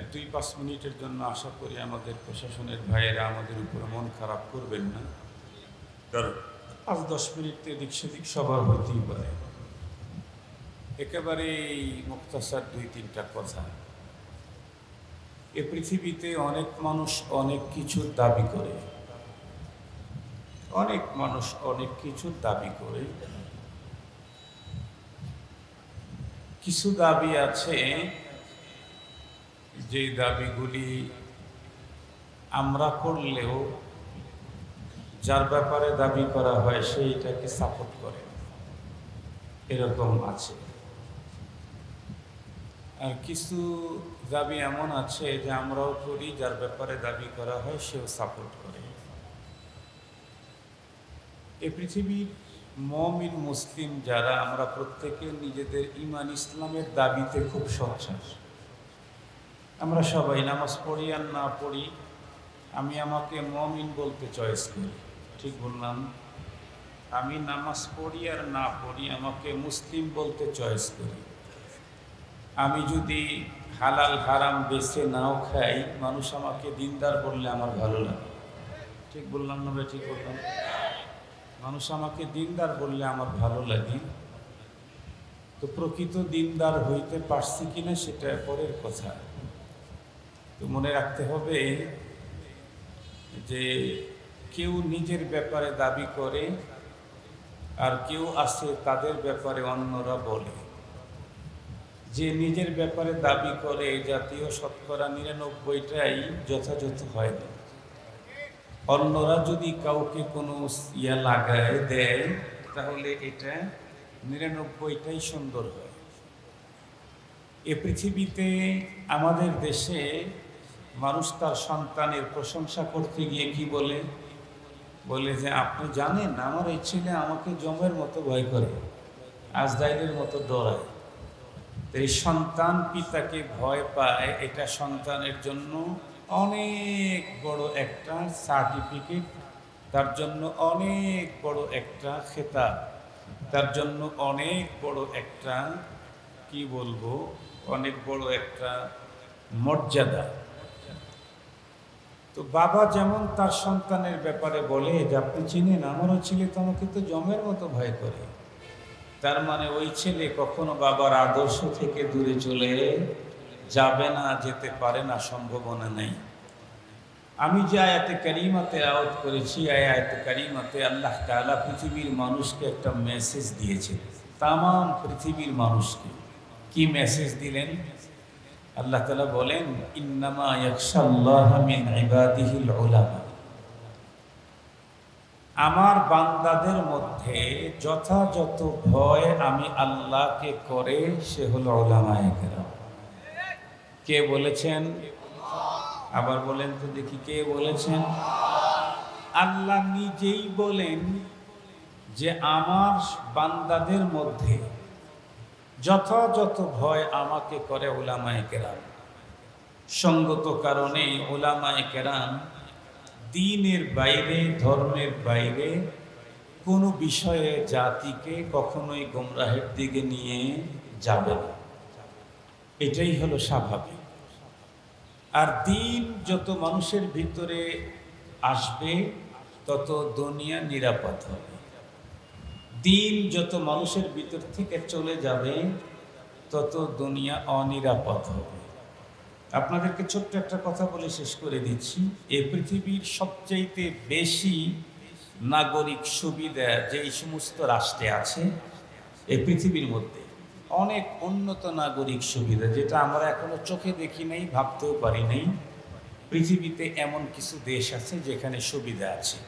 দুই, পাঁচ মিনিটের জন্য আশা করি আমাদের প্রশাসনের ভাইয়েরা আমাদের উপরে মন খারাপ করবেন না। পাঁচ, দশ মিনিট এদিক সেদিক সবার হইতেই পারে। একেবারে মুক্তাসার দুই, তিনটা কথা। এ পৃথিবীতে অনেক মানুষ অনেক কিছুর দাবি করে। অনেক মানুষ অনেক কিছুর দাবি করে। কিছু দাবি আছে যে দাবিগুলি আমরা করলেও যার ব্যাপারে দাবি করা হয় সেইটাকে সাপোর্ট করে। এরকম আছে। আর কিছু দাবি এমন আছে যে আমরাও করি, যার ব্যাপারে দাবি করা হয় সেও সাপোর্ট করে। এ পৃথিবীর মমিন মুসলিম যারা, আমরা প্রত্যেকে নিজেদের ইমান ইসলামের দাবিতে খুব সচ্ছাস আমরা সবাই নামাজ পড়ি আর না পড়ি, আমি আমাকে মমিন বলতে চয়েস করি। ঠিক বললাম? আমি নামাজ পড়ি আর না পড়ি আমাকে মুসলিম বলতে চয়েস করি। আমি যদি হালাল হারাম বেছে নাও খাই, মানুষ আমাকে দিনদার বললে আমার ভালো লাগে। ঠিক বললাম না ভাই? ঠিক বললাম। মানুষ আমাকে দিনদার বললে আমার ভালো লাগে। তো প্রকৃত দিনদার হইতে পারছি কিনা সেটা পরের কথা। তো মনে রাখতে হবে যে কেউ নিজের ব্যাপারে দাবি করে আর কেউ আছে তাদের ব্যাপারে অন্যরা বলে। যে নিজের ব্যাপারে দাবি করে জাতীয় শতকরা নিরানব্বইটাই যথাযথ হয় না। অন্যরা যদি কাউকে কোনো ইয়া লাগায়, দেয়, তাহলে এটা নিরানব্বইটাই সুন্দর হয়। এ পৃথিবীতে আমাদের দেশে মানুষ তার সন্তানের প্রশংসা করতে গিয়ে কি বলে? বলে যে, আপনি জানেন, আমার এই ছেলে আমাকে জমের মতো ভয় করে আজদাইলের মতো ডরায় এই সন্তান পিতাকে ভয় পায়, এটা সন্তানের জন্য অনেক বড় একটা সার্টিফিকেট, তার জন্য অনেক বড় একটা খেতাব, তার জন্য অনেক বড় একটা, কি বলব, অনেক বড় একটা মর্যাদা। তো বাবা যেমন তার সন্তানের ব্যাপারে বলে যে, আপনি চিনেন, আমারও ছেলে তো আমাকে তো জমের মতো ভয় করে। তার মানে ওই ছেলে কখনো বাবার আদর্শ থেকে দূরে চলে যাবে না, যেতে পারে না, সম্ভাবনা নেই। আমি যে আয়াতে কারিমাতে আওয়াত করেছি আয়াতে কারিমাতে আল্লাহ তাআলা পৃথিবীর মানুষকে একটা মেসেজ দিয়েছে তাম পৃথিবীর মানুষকে। কি মেসেজ দিলেন? আল্লাহ তালা বলেন, ইন্নামা আমার বান্দাদের মধ্যে যথাযথ ভয় আমি আল্লাহকে করে সে হলো ওলামায়ে কে বলেছেন? আবার বলেন তো দেখি কে বলেছেন? আল্লাহ নিজেই বলেন যে আমার বান্দাদের মধ্যে যথাযথ ভয় আমাকে করে ওলামায়ে কেরাম। সঙ্গত কারণে ওলামায়ে কেরাম দিনের বাইরে, ধর্মের বাইরে কোনো বিষয়ে জাতিকে কখনোই গোমরাহের দিকে নিয়ে যাবে না। এটাই হলো স্বাভাবিক। আর দিন যত মানুষের ভিতরে আসবে, তত দুনিয়া নিরাপদ হবে। দিন যত মানুষের ভিতর থেকে চলে যাবে, তত দুনিয়া অনিরাপদ হবে। আপনাদেরকে ছোট্ট একটা কথা বলে শেষ করে দিচ্ছি। এই পৃথিবীর সবচাইতে বেশি নাগরিক সুবিধা যেই সমস্ত রাষ্ট্রে আছে এই পৃথিবীর মধ্যে অনেক উন্নত নাগরিক সুবিধা, যেটা আমরা এখনও চোখে দেখি নাই, ভাবতেও পারি নাই। পৃথিবীতে এমন কিছু দেশ আছে যেখানে সুবিধা আছে।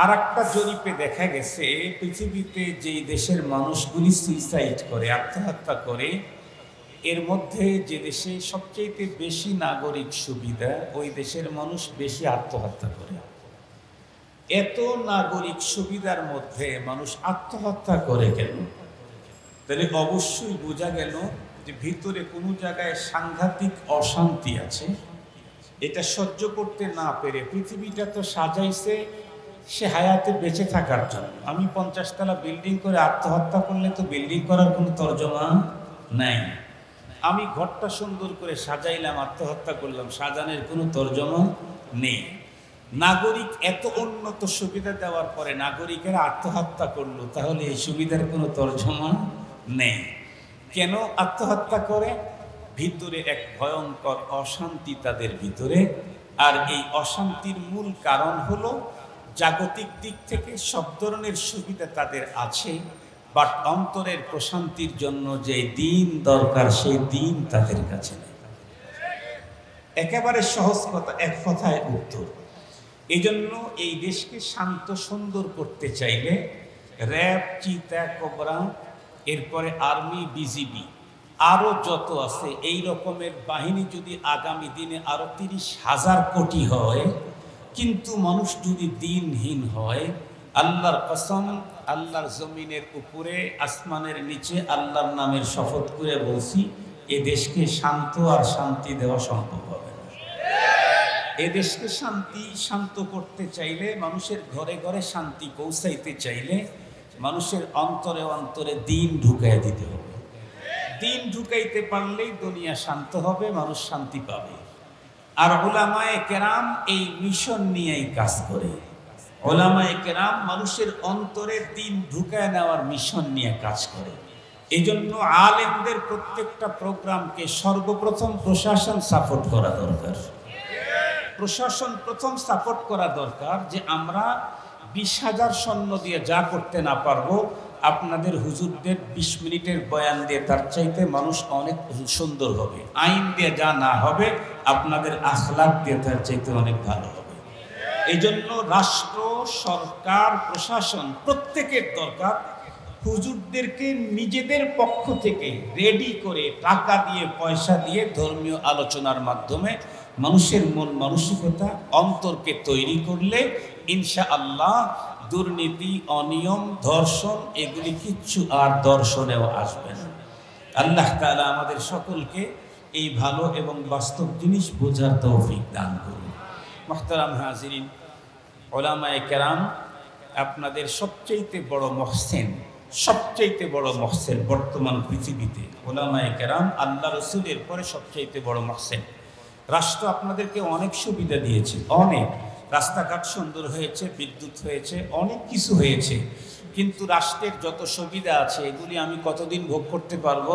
আর একটা জরিপে দেখা গেছে, পৃথিবীতে যেই দেশের মানুষগুলি সুইসাইড করে, আত্মহত্যা করে, এর মধ্যে যে দেশে সবচেয়ে বেশি নাগরিক সুবিধা, ওই দেশের মানুষ বেশি আত্মহত্যা করে। এত নাগরিক সুবিধার মধ্যে মানুষ আত্মহত্যা করে কেন? তাহলে অবশ্যই বোঝা গেল যে ভিতরে কোনো জায়গায় সাংঘাতিক অশান্তি আছে। এটা সহ্য করতে না পেরে পৃথিবীটা তো সাজাইছে সে হায়াতে বেঁচে থাকার জন্য। আমি পঞ্চাশতলা বিল্ডিং করে আত্মহত্যা করলে তো বিল্ডিং করার কোনো তর্জমা নাই। আমি ঘরটা সুন্দর করে সাজাইলাম, আত্মহত্যা করলাম, সাজানের কোনো তর্জমা নেই। নাগরিক এত উন্নত সুবিধা দেওয়ার পরে নাগরিকেরা আত্মহত্যা করল, তাহলে এই সুবিধার কোনো তর্জমা নেই। কেন আত্মহত্যা করে? ভিতরে এক ভয়ঙ্কর অশান্তি তাদের ভিতরে। আর এই অশান্তির মূল কারণ হলো জাগতিক দিক থেকে সব ধরনের সুবিধা তাদের আছে বাট অন্তরের প্রশান্তির জন্য যে দিন দরকার, সেই দিন তাদের কাছে নেই। একেবারে সহজ কথা, এক কথায় উত্তর। এই জন্য এই দেশকে শান্ত, সুন্দর করতে চাইলে র্যাব, চিতা, কোবরা, এরপরে আর্মি, বিজিবি আরও যত আছে, এই রকমের বাহিনী যদি আগামী দিনে আরও তিরিশ হাজার কোটি হয় কিন্তু মানুষ যদি দিনহীন হয়, আল্লাহর কসম, আল্লাহর জমিনের উপরে, আসমানের নিচে আল্লাহর নামের শপথ করে বলছি, এ দেশকে শান্ত আর শান্তি দেওয়া সম্ভব হবে না। এ দেশকে শান্তি, শান্ত করতে চাইলে, মানুষের ঘরে ঘরে শান্তি পৌঁছাইতে চাইলে, মানুষের অন্তরে অন্তরে দিন ঢুকাই দিতে হবে। দিন ঢুকাইতে পারলেই দুনিয়া শান্ত হবে, মানুষ শান্তি পাবে। আর ওলামায়ে কেরাম এই মিশন নিয়েই কাজ করে। ওলামায়ে কেরাম মানুষের অন্তরে দিন ঢুকায় নেওয়ার মিশন নিয়ে কাজ করে। এই জন্য আলেমদের প্রত্যেকটা প্রোগ্রামকে সর্বপ্রথম প্রশাসন সাপোর্ট করা দরকার। প্রশাসন প্রথম সাপোর্ট করা দরকার যে আমরা বিশ হাজার সৈন্য দিয়ে যা করতে না পারব আপনাদের হুজুরদের বিশ মিনিটের বয়ান দিয়ে, তার চাইতে মানুষ অনেক সুন্দর হবে। আইন দিয়ে যা না হবে, আপনাদের আখলাক দিয়ে তার চাইতে অনেক ভালো হবে। এই জন্য রাষ্ট্র, সরকার, প্রশাসন প্রত্যেকের দরকার হুজুরদেরকে নিজেদের পক্ষ থেকে রেডি করে টাকা দিয়ে, পয়সা দিয়ে ধর্মীয় আলোচনার মাধ্যমে মানুষের মন মানসিকতা অন্তরকে তৈরি করলে ইনশা আল্লাহ দুর্নীতি, অনিয়ম, ধর্ষণ, এগুলি কিচ্ছু আর দর্শনেও আসবে না। আল্লাহ তাআলা আমাদের সকলকে এই ভালো এবং বাস্তব জিনিস বোঝার তৌফিক দান করুন। মোহতারাম হাজিরিন, ওলামায়ে কেরাম, আপনাদের সবচাইতে বড় মহসেন, সবচাইতে বড় মহসেন বর্তমান পৃথিবীতে। ওলামায়ে কেরাম, আল্লাহ রসুলের পরে সবচাইতে বড় মহসেন। রাষ্ট্র আপনাদেরকে অনেক সুবিধা দিয়েছে, অনেক। রাস্তাঘাট সুন্দর হয়েছে, বিদ্যুৎ হয়েছে, অনেক কিছু হয়েছে। কিন্তু রাষ্ট্রের যত সুবিধা আছে, এগুলি আমি কতদিন ভোগ করতে পারব?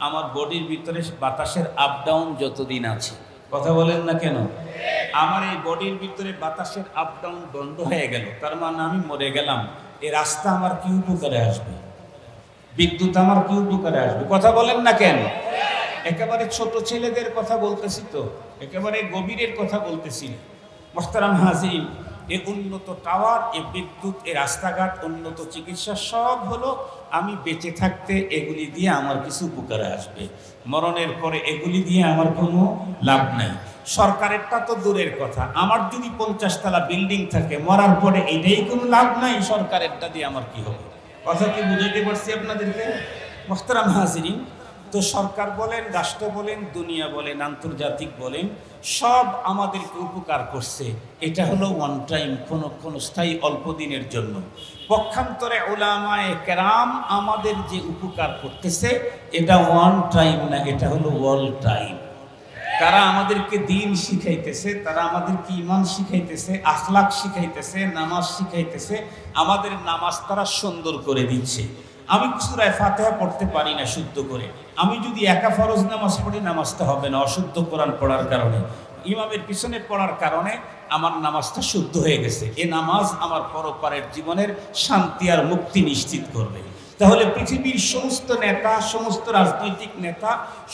আমার বডির ভিতরে বাতাসের আপ ডাউন যতদিন আছে। কথা বলেন না কেন? আমার এই বডির ভিতরে বাতাসের আপ ডাউন বন্ধ হয়ে গেল। তার মানে আমি মরে গেলাম। এই রাস্তা আমার কি উপকারে আসবে? বিদ্যুৎ আমার কি উপকারে আসবে? কথা বলেন না কেন? একেবারে ছোট ছেলেদের কথা বলতেছি তো। একেবারে গভীরের কথা বলতেছি। মোহতারাম হাজির, এ উন্নত টাওয়ার, এ বিদ্যুৎ, এ রাস্তাঘাট, উন্নত চিকিৎসা সব হলো আমি বেঁচে থাকতে এগুলি দিয়ে আমার কিছু উপকারে আসবে। মরণের পরে এগুলি দিয়ে আমার কোনো লাভ নাই। সরকারেরটা তো দূরের কথা। আমার যদি পঞ্চাশতলা বিল্ডিং থাকে, মরার পরে এটাই কোনো লাভ নাই, সরকারেরটা দিয়ে আমার কি হবে? কথা কি বুঝাইতে পারছি আপনাদেরকে? মোহতারাম হাজিরিন তো সরকার বলেন, রাষ্ট্র বলেন, দুনিয়া বলেন, আন্তর্জাতিক বলেন, সব আমাদেরকে উপকার করছে। এটা হলো ওয়ান টাইম কোনো কোনো স্থায়ী অল্প দিনের জন্য। পক্ষান্তরে ওলামায় কেরাম আমাদের যে উপকার করতেছে, এটা ওয়ান টাইম না, এটা হলো ওয়ার্ল্ড টাইম তারা আমাদেরকে দিন শিখাইতেছে, তারা আমাদেরকে ইমান শিখাইতেছে আখলাক শিখাইতেছে, নামাজ শিখাইতেছে, আমাদের নামাজ তারা সুন্দর করে দিচ্ছে। আমি সুরায় ফাতেহা পড়তে পারি না শুদ্ধ করে। আমি যদি একা ফরজ নামাজ পড়ি, নামাজটা হবে না, অশুদ্ধ কোরআন পড়ার কারণে। ইমামের পিছনে পড়ার কারণে আমার নামাজটা শুদ্ধ হয়ে গেছে। এ নামাজ আমার পরপারের জীবনের শান্তি আর মুক্তি নিশ্চিত করবে। তাহলে পৃথিবীর সমস্ত নেতা, সমস্ত রাজনৈতিক নেতা,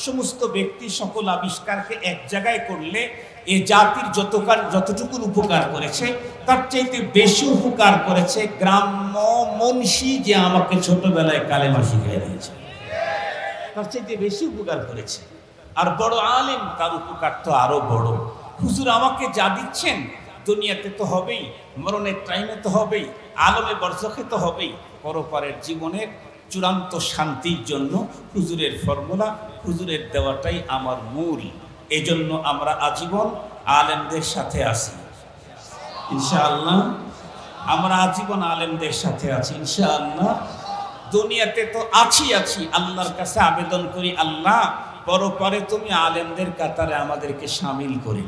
সমস্ত ব্যক্তি সকল আবিষ্কারকে এক জায়গায় করলে এ জাতির যতকার যতটুকুন উপকার করেছে, তার চাইতে বেশি উপকার করেছে গ্রাম্য মনীষী যে আমাকে ছোটবেলায় কালেমা শিখিয়ে দিয়েছে। তার চাইতে বেশি উপকার করেছে। আর বড় আলেম, তার উপকার তো আরও বড়। হুজুর আমাকে যা দিচ্ছেন, দুনিয়াতে তো হবেই, মরণের টাইমে তো হবেই, আলমে বর্ষকে তো হবেই। পরপারের জীবনের চূড়ান্ত শান্তির জন্য হুজুরের ফর্মুলা, হুজুরের দেওয়াটাই আমার মূল। এজন্য আমরা আজীবন আলেমদের সাথে আছি। ইনশাআল্লাহ, আমরা আজীবন আলেমদের সাথে আছি, ইনশাআল্লাহ। দুনিয়াতে তো আছি আছি। আল্লাহর কাছে আবেদন করি, আল্লাহ, পরপরে তুমি আলেমদের কাতারে আমাদেরকে সামিল করে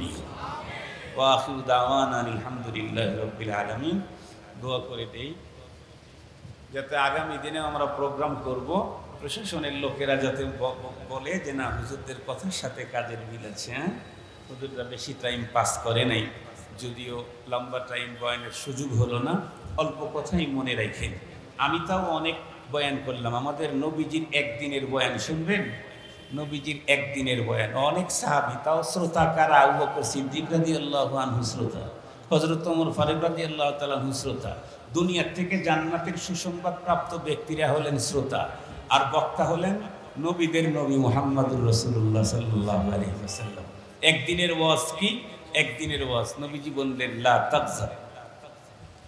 ওয়াখির দাওয়ান আলহামদুলিল্লাহ রব্বিল আলমিন। দোয়া করে দেই। যাতে আগামী দিনে আমরা প্রোগ্রাম করব। প্রশাসনের লোকেরা যাতে বলে যে, না, হুজুরদের কথার সাথে কাজের মিল আছে হ্যাঁ? হুজুররা বেশি টাইম পাস করে নাই। যদিও লম্বা টাইম বয়ানের সুযোগ হলো না, অল্প কথাই মনে রাখেন। আমি তাও অনেক বয়ান করলাম। আমাদের নবীজির একদিনের বয়ান, শুনবেন? নবীজির একদিনের বয়ান। অনেক সাহাবি, তাও শ্রোতা কারা? আবু বকর সিদ্দিক রাদি আল্লাহ আনহু শ্রোতা হজরত ওমর ফারুক রাদি আল্লাহ তালাহু শ্রোতা। দুনিয়ার থেকে জান্নাতের সুসংবাদ প্রাপ্ত ব্যক্তিরা হলেন শ্রোতা আর বক্তা হলেন নবীদের নবী মোহাম্মদুর রসুল্লাহ সাল্লাহ আলহিহাসাল্লাম একদিনের ওয়াজ কি? একদিনের ওয়াজ নবীজি বললেন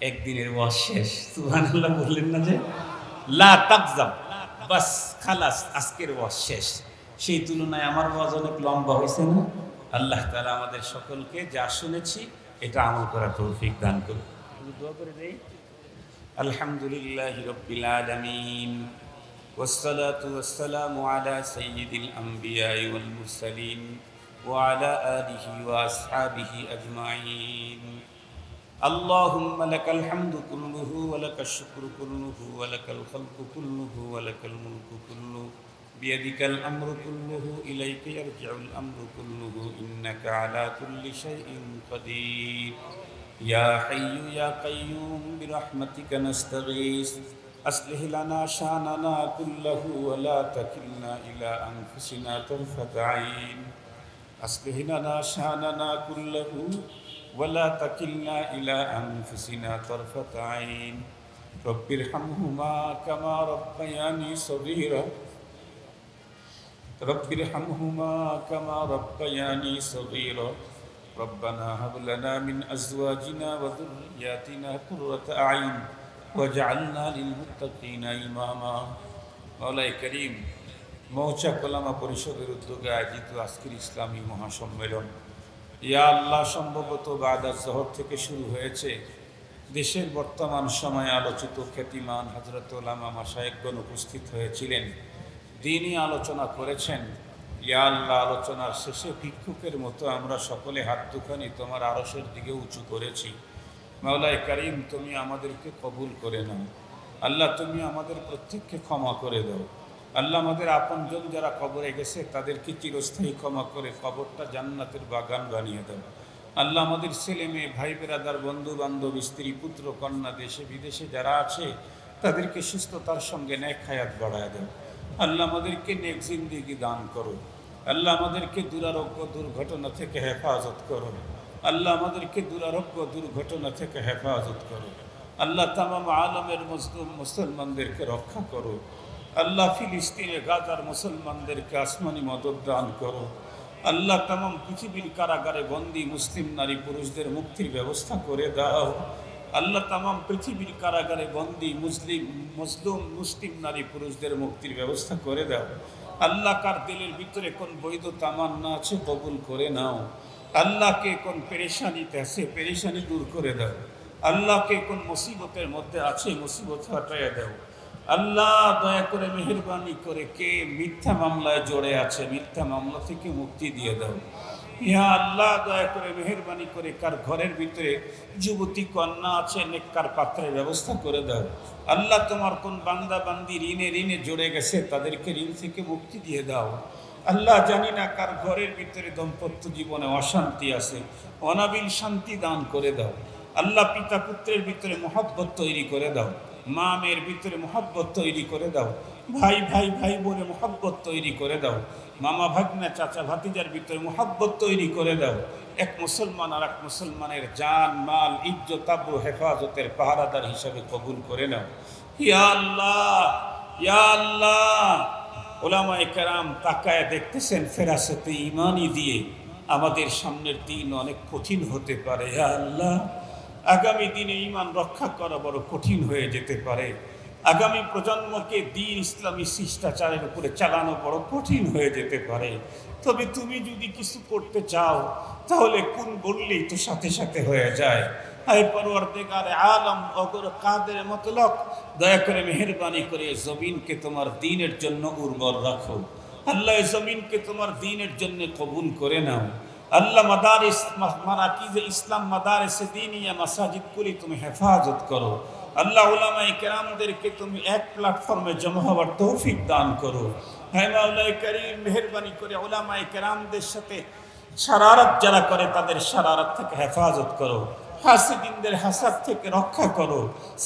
একদিনের ওয়াজ শেষ। সুবহানাল্লাহ বললেন না যে? লা বাস, খালাস, আজকের ওয়াজ শেষ। সেই তুলনায় আমার ওয়াজ অনেক লম্বা হয়েছে না? আল্লাহ তাআলা আমাদের সকলকে যা শুনেছি, এটা আমল করা তৌফিক দান করুন। দোয়া করে الحمد لله رب العالمين والصلاة والسلام على سيد الأنبياء والمرسلين وعلى آله وأصحابه أجمعين. اللهم لك الحمد كله ولك الشكر كله ولك الخلق كله ولك الملك كله. بيدك الأمر كله إليك يرجع الأمر كله. إنك على كل شيء قدير. يا حي يا قيوم برحمتك نستغيث. أصلح لنا شأننا كله ولا تكلنا إلى أنفسنا طرفة عين. أصلح لنا شأننا كله ولا تكلنا إلى أنفسنا طرفة عين. رب ارحمهما كما ربياني صغيرا. رب ارحمهما كما ربياني صغيرا. ربنا هب لنا من أزواجنا وذرياتنا قرة أعين واجعلنا للمتقين إماما مولاي كريم মৌচা কলামা পরিষদের উদ্যোগে আয়োজিত আজকের ইসলামী মহাসম্মেলন ইয়া আল্লাহ সম্ভবত বাদার জহর থেকে শুরু হয়েছে দেশের বর্তমান সময়ে আলোচিত খ্যাতিমান হজরত ওলামা মাসায়েকগণ উপস্থিত হয়েছিলেন দিনই আলোচনা করেছেন ইয়া আল্লাহ আলোচনার শেষে ভিক্ষুকের মতো আমরা সকলে হাত দুখানি তোমার আরসের দিকে উঁচু করেছি। মাওলায় করিম, তুমি আমাদেরকে কবুল করে নাও। আল্লাহ, তুমি আমাদের প্রত্যেককে ক্ষমা করে দাও। আল্লাহ, আমাদের আপনজন যারা কবরে গেছে, তাদেরকে চিরস্থায়ী ক্ষমা করে কবরটা জান্নাতের বাগান বানিয়ে দাও। আল্লাহ, আমাদের ছেলে মেয়ে, ভাই বেরাদার, বন্ধু বান্ধব, স্ত্রী, পুত্র, কন্যা, দেশে বিদেশে যারা আছে, তাদেরকে সুস্থতার সঙ্গে ন্যাক হায়াত বাড়ায় দাও। আল্লাহ, আমাদেরকে নেক জিন্দিগি দান করো। আল্লাহ আমাদেরকে দুরারোগ্য দুর্ঘটনা থেকে হেফাজত করো আল্লাহ আমাদেরকে দুরারোগ্য দুর্ঘটনা থেকে হেফাজত করো আল্লাহ তামাম আলমের মজলুম মুসলমানদেরকে রক্ষা করো আল্লাহ ফিলিস্তিনে গাজার মুসলমানদেরকে আসমানি মদত দান করো আল্লাহ তামাম পৃথিবীর কারাগারে বন্দি মুসলিম নারী পুরুষদের মুক্তির ব্যবস্থা করে দাও। আল্লাহ তামাম পৃথিবীর কারাগারে বন্দি মুসলিম মুসলিম মুসলিম নারী পুরুষদের মুক্তির ব্যবস্থা করে দাও। আল্লাহ কার দিলের ভিতরে কোন বৈধ তামান্না আছে কবুল করে নাও। আল্লাহকে কোন পেরেশানিতে আছে পেরেশানি দূর করে দাও। আল্লাহকে কোন মুসিবতের মধ্যে আছে মুসিবত হটাইয়া দাও। আল্লাহ দয়া করে মেহরবানি করে কে মিথ্যা মামলায় জড়ে আছে মিথ্যা মামলা থেকে মুক্তি দিয়ে দাও। ইহা আল্লাহ দয়া করে মেহরবানি করে কার ঘরের ভিতরে যুবতী, কন্যা আছে, নেককার পাত্রের ব্যবস্থা করে দাও। আল্লাহ তোমার কোন বান্দা, বান্দি ঋণে ঋণে জড়ে গেছে, তাদেরকে ঋণ থেকে মুক্তি দিয়ে দাও। আল্লাহ জানি না কার ঘরের ভিতরে দম্পত্য জীবনে অশান্তি আছে, অনাবিল শান্তি দান করে দাও। আল্লাহ পিতা পুত্রের ভিতরে মহব্বত তৈরি করে দাও, মা মেয়ের ভিতরে মহব্বত তৈরি করে দাও, ভাই ভাই ভাই বোনে মহব্বত তৈরি করে দাও, মামা, ভাগ্না, চাচা, ভাতিজার ভিতরে মহব্বত তৈরি করে দাও, এক মুসলমান আর এক মুসলমানের জান, মাল, ইজ্জত, আব্রু, হেফাজতের পাহারাদার হিসাবে কবুল করে নাও। ইয়া আল্লাহ ইয়া আল্লাহ। ওলামায়ে কেরাম তাকায় দেখতেছেন ফেরাসতে ইমানই দিয়ে। আমাদের সামনের দিন অনেক কঠিন হতে পারে আল্লাহ। আগামী দিনে ইমান রক্ষা করা বড় কঠিন হয়ে যেতে পারে। আগামী প্রজন্মকে দিন ইসলামী শিষ্টাচারের উপরে চালানো বড় কঠিন হয়ে যেতে পারে। তবে তুমি যদি কিছু করতে চাও, তাহলে কোন বললেই তো সাথে সাথে হয়ে যায়। হায় পরওয়ারদিগার আলম, অগর, কাদের, মতলক, দয়া করে মেহরবানি করে জমিনকে তোমার দিনের জন্য উর্বর রাখো। আল্লাহ জমিনকে তোমার দিনের জন্য কবুল করে নাও। আল্লাহ মাদারিস মারাকিজ ইসলাম মাদারিসে দিনিয়া মাসাজিদগুলি তুমি হেফাজত করো। আল্লাহ উলামায়ে কেরামদেরকে তুমি এক প্ল্যাটফর্মে জমা হওয়ার তৌফিক দান করো। হ্যাঁ মাওলাই করিম, মেহরবানি করে উলামায়ে কেরামদের সাথে শরারত যারা করে তাদের শরারত থেকে হেফাজত করো। হাসিদিনদের হাসাদ থেকে রক্ষা করো,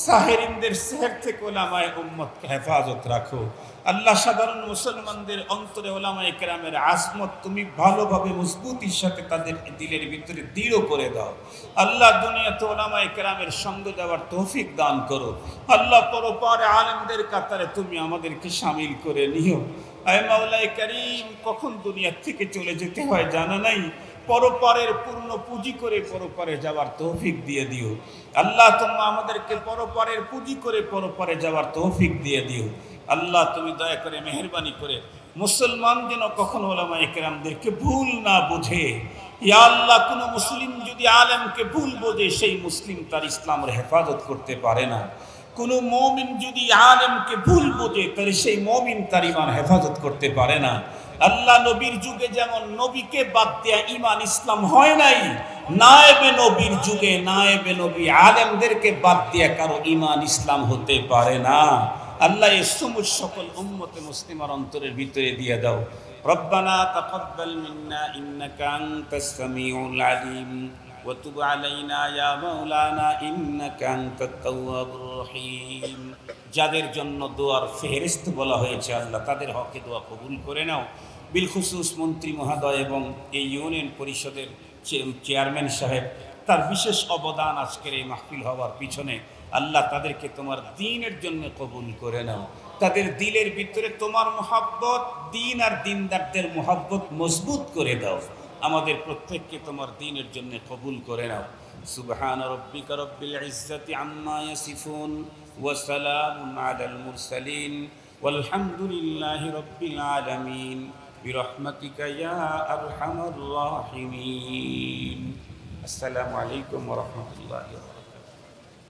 সাহেরিনদের সেহের থেকে ওলামায় উম্মতকে হেফাজত রাখো। আল্লাহ সাধারণ মুসলমানদের অন্তরে ওলামায় কেরামের আজমত তুমি ভালোভাবে, মজবুতির সাথে তাদের দিলের ভিতরে দৃঢ় করে দাও। আল্লাহ দুনিয়াতে ওলামায় কেরামের সঙ্গ দেওয়ার তৌফিক দান করো। আল্লাহ পরপারে আলেমদের কাতারে তুমি আমাদেরকে সামিল করে নিও। করিম, কখন দুনিয়া থেকে চলে যেতে হয় জানা নাই? পরপারের পূর্ণ পুঁজি করে পরপারে যাওয়ার তৌফিক দিয়ে দিও। আল্লাহ তোমরা আমাদেরকে পরপারের পুঁজি করে পরপারে যাওয়ার তৌফিক দিয়ে দিও। আল্লাহ তুমি দয়া করে মেহরবানি করে মুসলমান যেন কখনো ওলামা একরামদেরকে ভুল না বুঝে। ইয়া আল্লাহ, কোনো মুসলিম যদি আলেমকে ভুল বোঝে, সেই মুসলিম তার ইসলামের হেফাজত করতে পারে না। কোনো মমিন যদি আলেমকে ভুল বোঝে, তাহলে সেই মমিন তার ইমান হেফাজত করতে পারে না। আল্লাহ নবীর যুগে যেমন নবীকে বাদ দেয়া ইমান ইসলাম হয় নাই, নায়েবে নবীর যুগে নায়েবে নবী আলেমদেরকে বাদ দেয়া কারও ইমান ইসলাম হতে পারে না। আল্লাহ এই সমুজ সকল উম্মতে মুসলিমার অন্তরের ভিতরে দিয়ে দাও। রব্বানা তাকাব্বাল মিন্না ইন্নাকা আনতাস সামিউল আলিম। وتب علينا يا مولانا إنك أنت التواب الرحيم যাদের জন্য দোয়ার ফেহরিস্ত বলা হয়েছে আল্লাহ তাদের হকে দোয়া কবুল করে নাও বিলখুসুস মন্ত্রী মহোদয় এবং এই ইউনিয়ন পরিষদের চে- চেয়ারম্যান সাহেব তার বিশেষ অবদান আজকের এই মাহফিল হওয়ার পিছনে আল্লাহ তাদেরকে তোমার দিনের জন্য কবুল করে নাও তাদের দিলের ভিতরে তোমার মোহাব্বত দিন আর দিনদারদের মোহাব্বত মজবুত করে দাও আমাদের প্রত্যেককে তোমার দিনের জন্য কবুল করে নাও সুবহান রব্বিকা রব্বিল ইজ্জাতি আম্মা ইয়াসিফুন ওয়া সালামুন আলাল মুরসালিন والحمد لله رب العالمين برحمتك يا أرحم الراحمين السلام عليكم ورحمة الله وبركاته